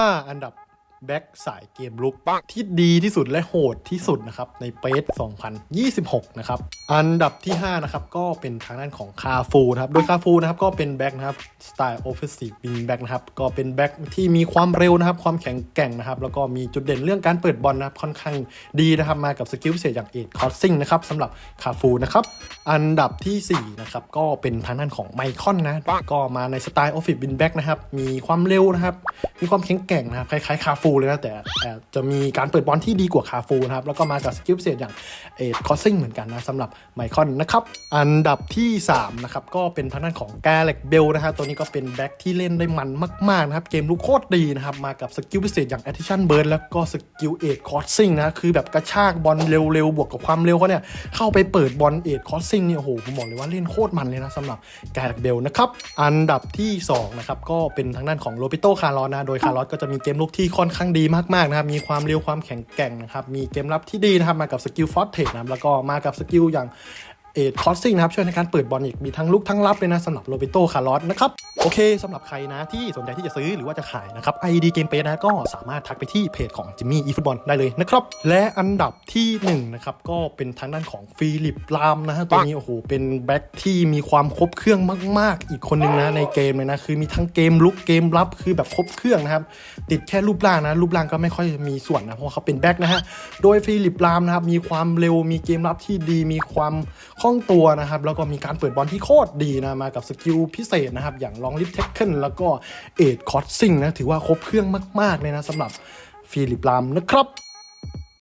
5 อันดับ แบ็กสายเกมลุกที่ดีที่สุดและโหดที่สุดนะครับในเปส2026 นะครับ อันดับที่ 5 นะครับ ก็เป็นทางด้านของคาฟูนะครับ โดยคาฟูนะครับก็เป็นแบ็กนะครับสไตล์โอเฟสซีฟวิงแบ็กนะครับ ก็เป็นแบ็กที่มีความเร็วนะครับ ความแข็งแกร่งนะครับ แล้วก็มีจุดเด่นเรื่องการเปิดบอลนะครับ ค่อนข้างดีนะครับ มากับสกิลพิเศษอย่างเอ็ดคอร์ซิงนะครับสำหรับคาฟูนะครับ อันดับทีสี่4นะครับก็เป็นทางด้านของไมคอนนะก็มาในสไตล์ออฟฟิศบินแบ็กนะครับมีความเร็วนะครับมีความแข็งแกร่งนะครับคล้ายๆคาฟูเลยนะแต่จะมีการเปิดบอลที่ดีกว่าคาฟูนะครับแล้วก็มากับสกิลพิเศษอย่างเอ็ดคอร์ซิงเหมือนกันนะสำหรับไมคอนนะครับอันดับที่ 3 นะครับ ก็เป็นทางด้านของแกเล็กเบลนะฮะตัวนี้ก็เป็นแบ็กที่เล่นได้มันมากๆนะครับ เกมลุกโคตรดีนะครับ มากับสกิลพิเศษอย่าง Attention Burn แล้วก็สกิลเอ็ดคอร์ซิงนะคือแบบกระชากบอลเร็วๆ บวกกับความเร็วเขาเนี่ยเข้าไปเปิดบอลเอ็ดคอร์ซิงเนี่ยโอ้โหผมบอกเลยว่าเล่นโคตรมันเลยนะสำหรับแกเล็กเบลนะครับอันดับที่2นะครับก็เป็นทางด้านของโรเปโตคาร์ลอสนะโดยคาร์ลอสก็จะมีเกมลุกที่ค่อนข้างดีมากๆนะครับ มีความเร็วความแข็งแกร่งนะครับ มีเกมรับที่ดีนะครับ มากับสกิลฟอสเทคนะครับ แล้วก็มากับสกิลอย่าง เอ็ดคอสซิงนะครับช่วยในการเปิดบอลอีกมีทั้งลุกทั้งรับเลยนะสำหรับโรเบโตคาร์ลอสนะครับโอเคสำหรับใครนะที่สนใจที่จะซื้อหรือว่าจะขายนะครับ ID เกมเปนะก็สามารถทักไปที่เพจของจิมมี่อีฟุตบอลได้เลยนะครับและอันดับที่1นะครับก็เป็นทางด้านของฟิลิปลามนะฮะตัวนี้โอ้โหเป็นแบ็คที่มีความครบเครื่องมาก ๆ อีกคนนึงนะในเกมเลยนะคือมีทั้งเกมลุกเกมรับคือแบบครบเครื่องนะครับติดแค่รูปร่างนะรูปร่างก็ไม่ค่อยมีส่วนนะเพราะว่าเขาเป็นแบ็คนะฮะโดยฟิลิปลามนะครับมีความเร็วมีเกมรับที่ดีมีความคล่องตัวนะครับ แล้วก็มีการเปิดบอลที่โคตรดีนะ มากับสกิลพิเศษนะครับ อย่างลองลิฟเทคเกิลแล้วก็เอ็ดคอร์ซิงนะ ถือว่าครบเครื่องมากๆเลยนะสำหรับฟิลิปลามนะครับ